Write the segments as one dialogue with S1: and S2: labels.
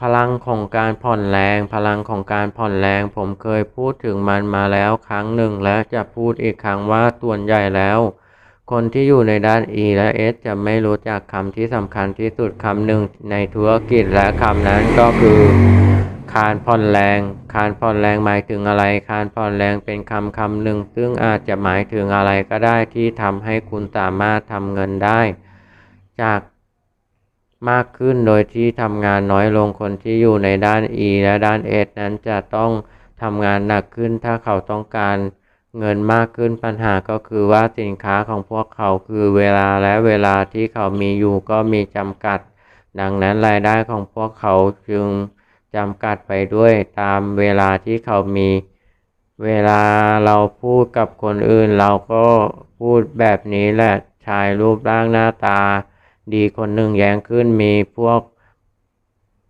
S1: พลังของการผ่อนแรง พลังของการผ่อนแรง ผมเคยพูดถึงมันมาแล้วครั้งหนึ่งและจะพูดอีกครั้งว่าส่วนใหญ่แล้ว คนที่อยู่ในด้าน E และ S จะไม่รู้จักคำที่สำคัญที่สุดคำหนึ่งในธุรกิจและคำนั้นก็คือคานผ่อนแรง คานผ่อนแรงหมายถึงอะไร คานผ่อนแรงเป็นคำคำหนึ่ง ซึ่งอาจจะหมายถึงอะไรก็ได้ที่ทำให้คุณสามารถทำเงินได้ จาก มากขึ้นโดยที่ทำงานน้อยลงคนที่อยู่ในด้าน E และด้าน S นั้นจะต้องทำงานหนักขึ้นถ้าเขาต้องการเงินมากขึ้นปัญหาก็คือว่าสินค้าของพวกเขาคือเวลาและเวลาที่เขามีอยู่ก็มีจำกัด ดังนั้นรายได้ของพวกเขาจึงจำกัดไปด้วยตามเวลาที่เขามี เวลาเราพูดกับคนอื่น เราก็พูดแบบนี้แหละชายรูปร่างหน้าตา ดีคนหนึ่งแย้งขึ้นมีพวก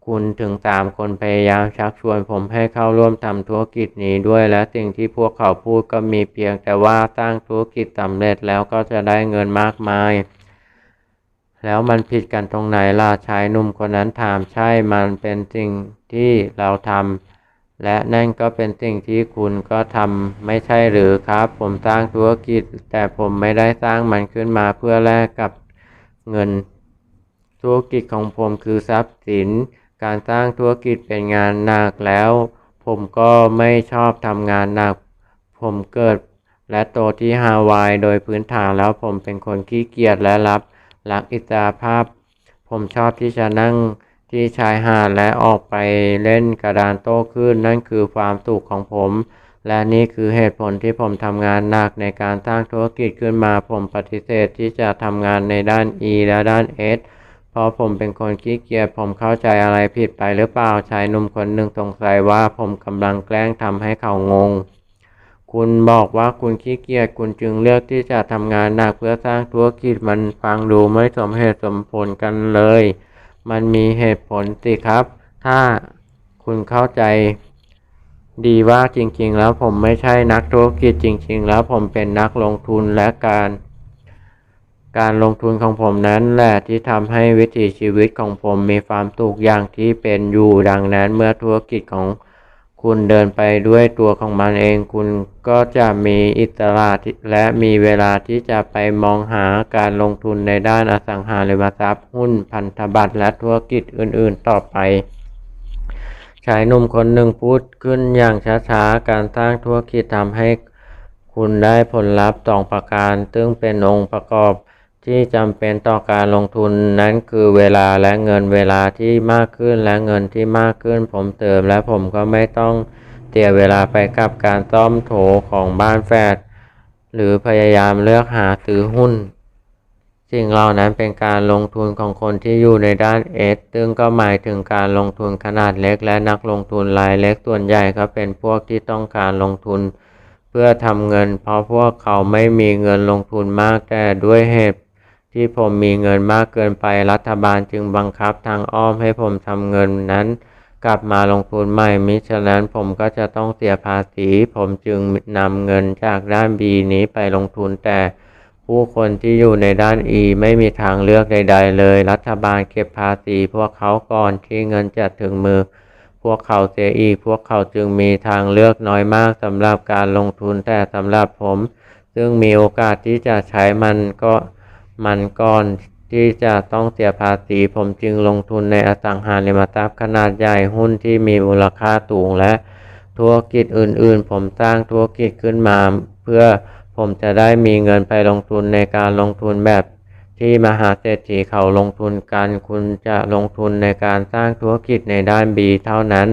S1: คุณถึงสามคนพยายามชักชวนผมให้เข้าร่วมทำธุรกิจนี้ด้วยและสิ่งที่พวกเขาพูดก็มีเพียงแต่ว่าสร้างธุรกิจสำเร็จแล้วก็จะได้เงินมากมาย แล้วมันผิดกันตรงไหนล่ะชายหนุ่มคนนั้นถามใช่มันเป็นสิ่งที่เราทำและนั่นก็เป็นสิ่งที่คุณก็ทำไม่ใช่หรือครับ ผมสร้างธุรกิจ แต่ผมไม่ได้สร้างมันขึ้นมาเพื่อแลกกับ เงิน ธุรกิจของผมคือทรัพย์สิน การสร้างธุรกิจเป็นงานหนักแล้ว ผมก็ไม่ชอบทำงานหนัก ผมเกิดและโตที่ฮาวายโดยพื้นฐานแล้วผมเป็นคนขี้เกียจและรับรักอิสระภาพ ผมชอบที่จะนั่งที่ชายหาดและออกไปเล่นกระดานโต้คลื่นนั่นคือความสุขของผม และนี่คือเหตุผลที่ผมทำงานหนักในการสร้างธุรกิจขึ้นมา ผมปฏิเสธที่จะทำงานในด้าน E และด้าน S เพราะผมเป็นคนขี้เกียจผมเข้าใจอะไรผิดไปหรือเปล่าชายหนุ่มคนหนึ่งสงสัยว่าผมกำลังแกล้งทำให้เขางง คุณบอกว่าคุณขี้เกียจคุณจึงเลือกที่จะทำงานหนักเพื่อสร้างธุรกิจมันฟังดูไม่สมเหตุสมผลกันเลย มันมีเหตุผลสิครับ ถ้าคุณเข้าใจ ดีว่าจริงๆ แล้วผมไม่ใช่นักธุรกิจจริง ๆ แล้วผมเป็นนักลงทุนและการ การลงทุนของผมนั้นแหละที่ทำให้วิถีชีวิตของผมมีความสุขอย่างที่เป็นอยู่ดังนั้นเมื่อธุรกิจของคุณเดินไปด้วยตัวของมันเอง คุณก็จะมีอิสระและมีเวลาที่จะไปมองหาการลงทุนในด้านอสังหาริมทรัพย์หุ้นพันธบัตรและธุรกิจอื่นๆต่อไป ชายหนุ่มคนหนึ่งพูดขึ้นอย่างช้าๆ การสร้างธุรกิจทำให้คุณได้ผลลัพธ์สองประการ ซึ่งเป็นองค์ประกอบที่จำเป็นต่อการลงทุนนั้นคือเวลาและเงินเวลาที่มากขึ้นและเงินที่มากขึ้น ผมเติมและผมก็ไม่ต้องเสียเวลาไปกับการซ่อมโถของบ้านแฟดหรือพยายามเลือกหาซื้อหุ้น สิ่งเหล่านั้นเป็นการลงทุนของคนที่อยู่ในด้านเอสซึ่งก็หมายถึงการลงทุนขนาดเล็ก และนักลงทุนรายเล็กส่วนใหญ่ก็เป็นพวกที่ต้องการลงทุน เพื่อทำเงิน เพราะพวกเขาไม่มีเงินลงทุนมากแต่ด้วยเหตุ ที่ผมมีเงินมากเกินไปรัฐบาลจึงบังคับทางอ้อมให้ผมทำเงินนั้น กลับมาลงทุนใหม่มิฉะนั้นผมก็จะต้องเสียภาษี ผมจึงนำเงินจากด้าน B นี้ไปลงทุนแต่ ผู้คนที่อยู่ในด้าน E ไม่มีทางเลือกใด ๆ เลย รัฐบาลเก็บภาษีพวกเขาก่อนที่เงินจะถึงมือ พวกเขาเสียอีก พวกเขาจึงมีทางเลือกน้อยมากสำหรับการลงทุนแต่สำหรับผม ซึ่งมีโอกาสที่จะใช้มันก็มันก่อนที่จะต้องเสียภาษี ผมจึงลงทุนในอสังหาริมทรัพย์ขนาดใหญ่หุ้นที่มีมูลค่าสูงและธุรกิจอื่นๆ ผมสร้างธุรกิจขึ้นมาเพื่อ ผมจะได้มีเงินไปลงทุนในการลงทุนแบบที่มหาเศรษฐีเขาลงทุนกัน คุณจะลงทุนในการสร้างธุรกิจในด้าน B เท่านั้น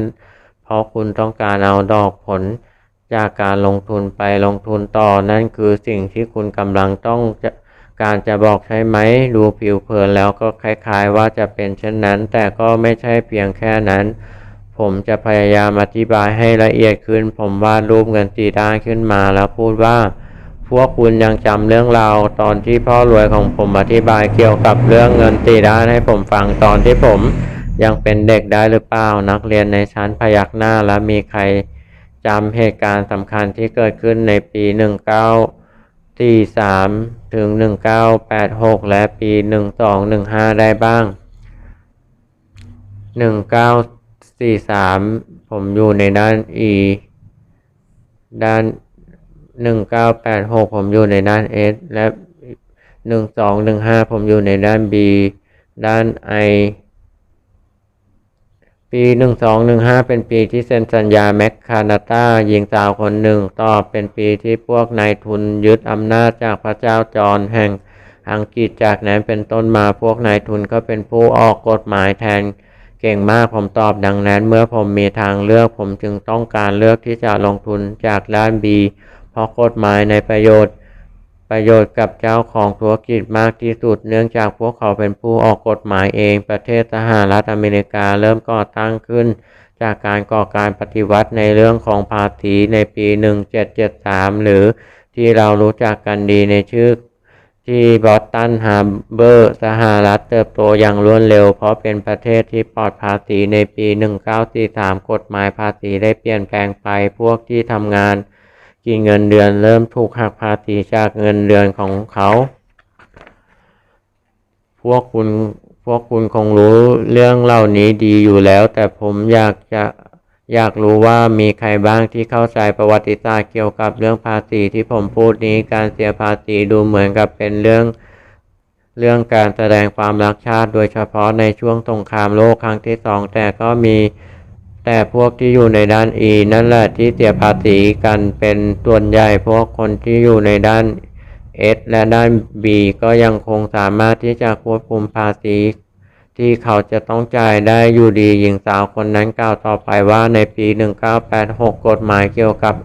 S1: เพราะคุณต้องการเอาดอกผล จากการลงทุนไปลงทุนต่อ นั่นคือสิ่งที่คุณกำลังต้องจะการจะบอกใช่ไหม ดูผิวเผินแล้วก็คล้ายๆ ว่าจะเป็นเช่นนั้น แต่ก็ไม่ใช่เพียงแค่นั้น ผมจะพยายามอธิบายให้ละเอียดขึ้น ผมวาดรูปเงินสีด้านขึ้นมาแล้วพูดว่า พวกคุณยังจำเรื่องราวตอนที่พ่อรวยของผมอธิบายเกี่ยวกับเรื่องเงินสีด้านให้ผมฟังตอนที่ผมยังเป็นเด็กได้หรือเปล่านักเรียนในชั้นพยักหน้าและมีใครจำเหตุการณ์สำคัญที่เกิดขึ้นในปี 19สี่สามถึงหนึ่งเก้าและปีหนึ่งสองหนึ่งห้าได้บ้างหนึ่งเก้าสี่สามผมอยู่ในด้าน E ด้าน หนึ่งเก้าแปดหกผมอยู่ในด้าน S และหนึ่งสองหนึ่งห้าผมอยู่ในด้าน B ด้าน I ปีหนึ่งสองหนึ่งห้าเป็นปีที่เซ็นสัญญาแมคคานาตาหญิงสาวคนหนึ่งต่อเป็นปีที่พวกนายทุนยึดอำนาจจากพระเจ้าจอห์นแห่งอังกฤษจากนั้นเป็นต้นมาพวกนายทุนก็เป็นผู้ออกกฎหมายแทนเก่งมากผมตอบดังนั้น เมื่อผมมีทางเลือกผมจึงต้องการเลือกที่จะลงทุนจากด้าน B เพราะกฎหมายในประโยชน์ ประโยชน์กับเจ้าของธุรกิจมากที่สุด เนื่องจากพวกเขาเป็นผู้ออกกฎหมายเองประเทศสหรัฐอเมริกาเริ่มก่อตั้งขึ้น จากการก่อการปฏิวัติในเรื่องของภาษีในปี 1773 หรือที่เรารู้จักกันดีในชื่อที่บอสตันฮาร์เบอร์สหรัฐเติบโตอย่างรวดเร็ว เพราะเป็นประเทศที่ปลอดภาษีในปี 1943 กฎหมายภาษีได้เปลี่ยนแปลงไปพวกที่ทำงาน กินเงินเดือนเริ่มถูกหักภาษีจากเงินเดือนของเขา พวกคุณพวกคุณคงรู้เรื่องเหล่านี้ดีอยู่แล้ว แต่ผมอยากจะอยากรู้ว่ามีใครบ้างที่เข้าใจประวัติศาสตร์เกี่ยวกับเรื่องภาษีที่ผมพูดนี้การเสียภาษีดูเหมือนกับเป็นเรื่อง เรื่องการแสดงความรักชาติ โดยเฉพาะในช่วงสงครามโลกครั้งที่สองแต่ก็มี แต่พวกที่อยู่ในด้าน E นั่นแหละที่เสียภาษีกันเป็นส่วนใหญ่พวกคนที่อยู่ในด้าน S และด้าน B ก็ยังคงสามารถที่จะควบคุมภาษี ที่เขาจะต้องจ่ายได้อยู่ดีหญิงสาวคนนั้นกล่าวต่อไปว่าในปี 1986 กฎหมายเกี่ยวกับ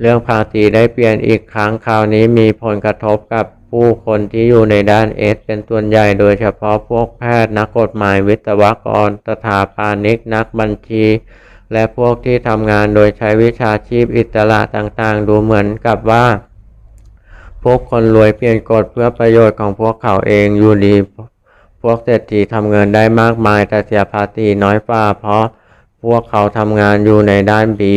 S1: เรื่องภาษีได้เปลี่ยนอีกครั้งคราวนี้มีผลกระทบกับ ผู้คนที่อยู่ในด้านเอสเป็นส่วนใหญ่โดยเฉพาะพวกแพทย์นักกฎหมายวิศวกรสถาปนิกนักบัญชี และพวกที่ทำงานโดยใช้วิชาชีพอิสระต่างๆ ดูเหมือนกับว่า พวกคนรวยเปลี่ยนกฎเพื่อประโยชน์ของพวกเขาเองอยู่ดี พวกเศรษฐีทำเงินได้มากมายแต่เสียภาษีน้อยกว่าเพราะพวกเขาทำงานอยู่ในด้านบี